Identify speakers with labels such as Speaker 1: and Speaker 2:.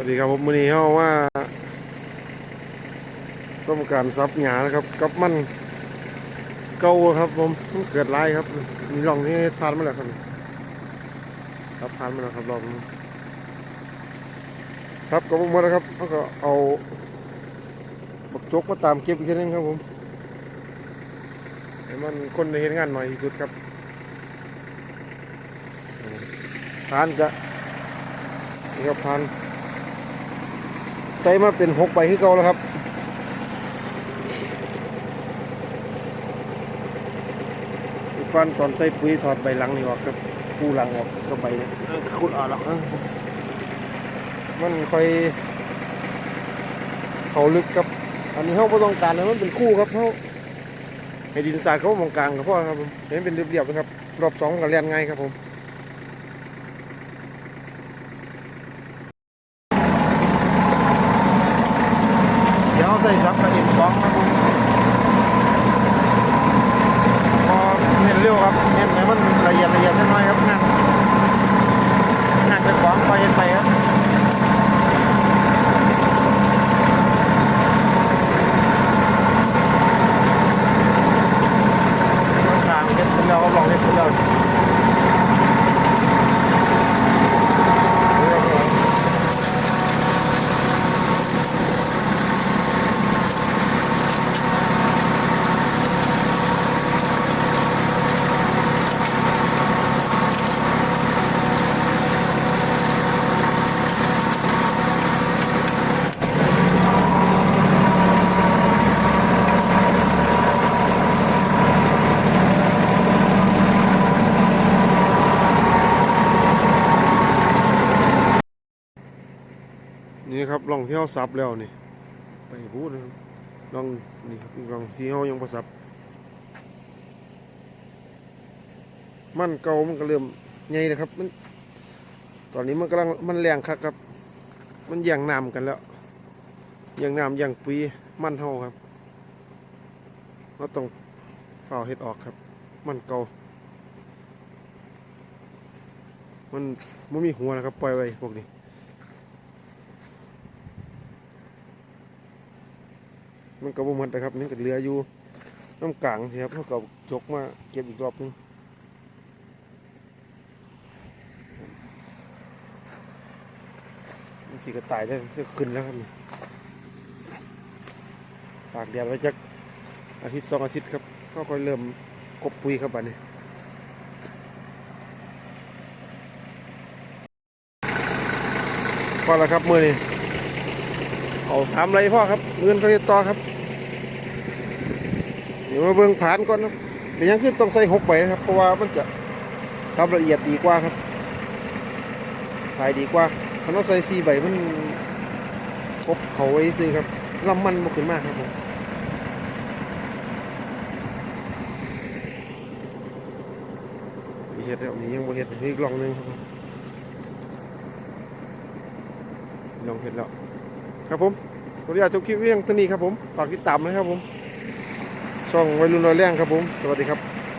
Speaker 1: วัสดีครับผมมือนี้เฮาว่าต้องการซับหญ้านะครับ กับมันเก่าครับผมมันเกิดหลายครับ มีร่องนี้ผ่านมาแล้วครับครับผ่านมาแล้วครับรอบนี้ซับกับหมดแล้วครับแล้วก็เอาบักจกมาตามเก็บอีกทีนึงครับผมให้มันคนได้เห็นงานหน่อยที่สุดครับผ่านจะนี่ครับผ่าน ใส่มาเป็นหกใบที่เก่าแล้วครับอีกฟันตอนใส่ปุ๋ยถอดใบหลังนี่ออกครับคู่หลังออกก็ใบเนี่ยเออขุดออกแล้วครับมันค่อยเขาลึกครับ อันนี้เขาไม่ต้องการเลยมันเป็นคู่ครับเขาให้ดินทรายเขามองกลางกับพ่อครับผมเห็นเป็นเรียบๆนะครับ รอบสองกับเรียนไงายครับผม เดี๋ยว ใส่ซับกระดิ่งสองครับผมพอเน้นเร็วครับเน้นให้มันละเอียดละเอียดนิดหน่อยครับงานงานจะขวางไปเห็นไปครับทางเห็นเป็นแล้วก็ลองเห็นเป็นแล้ว นี่ครับลองที่เขาซับแล้วนี่ ไปพูดนะลองนี่ครับลองที่เขายังประซับ มันเก่ามันก็เริ่มใหญ่นะครับ มัน ตอนนี้มันกำลังมันแรงคักครับ มันแย่งน้ำกันแล้วแย่งน้ำแย่งปุ๋ยมันเท่าครับเราต้องฝ่าเห็ดออกครับ มันเก่ามันไม่มีหัวนะครับ ปล่อยไว้พวกนี้ มันก็บ่หมดนะครับนี่ก็เหลืออยู่น้ำกลางสิครับเขาก็ยกมาเก็บอีกรอบหนึงมันสีก็ตายได้ก็ขึ้นแล้วครับนี่ตากแดดไว้จักอาทิตย์สองอาทิตย์ครับก็ค่อยเริ่มกบปุ๋ยครับบัดนี้พอแล้วครับมือนี้ เอาสามไรพ่อครับเงินไปต่อครับ เดี๋ยวมาเบิ่งผ่านก่อนครับเป็นยังคือต้องใส่หกใบนะครับ เพราะว่ามันจะทำละเอียดดีกว่าครับถ่ายดีกว่าคันว่าใส่สี่ใบมันครบเขาไว้ซื้อครับลำมันบ่ขึ้นมากครับผมเห็ดแล้วนี่ยังบ่เห็ดนี่อีกลองหนึงครับลองเห็ดแล้ว ครับผมขออนุญาตจบคลิปเพียงเท่านี้ครับผมฝากติดตามนะครับผมช่องวัยรุ่นรอยแรงครับผม สวัสดีครับ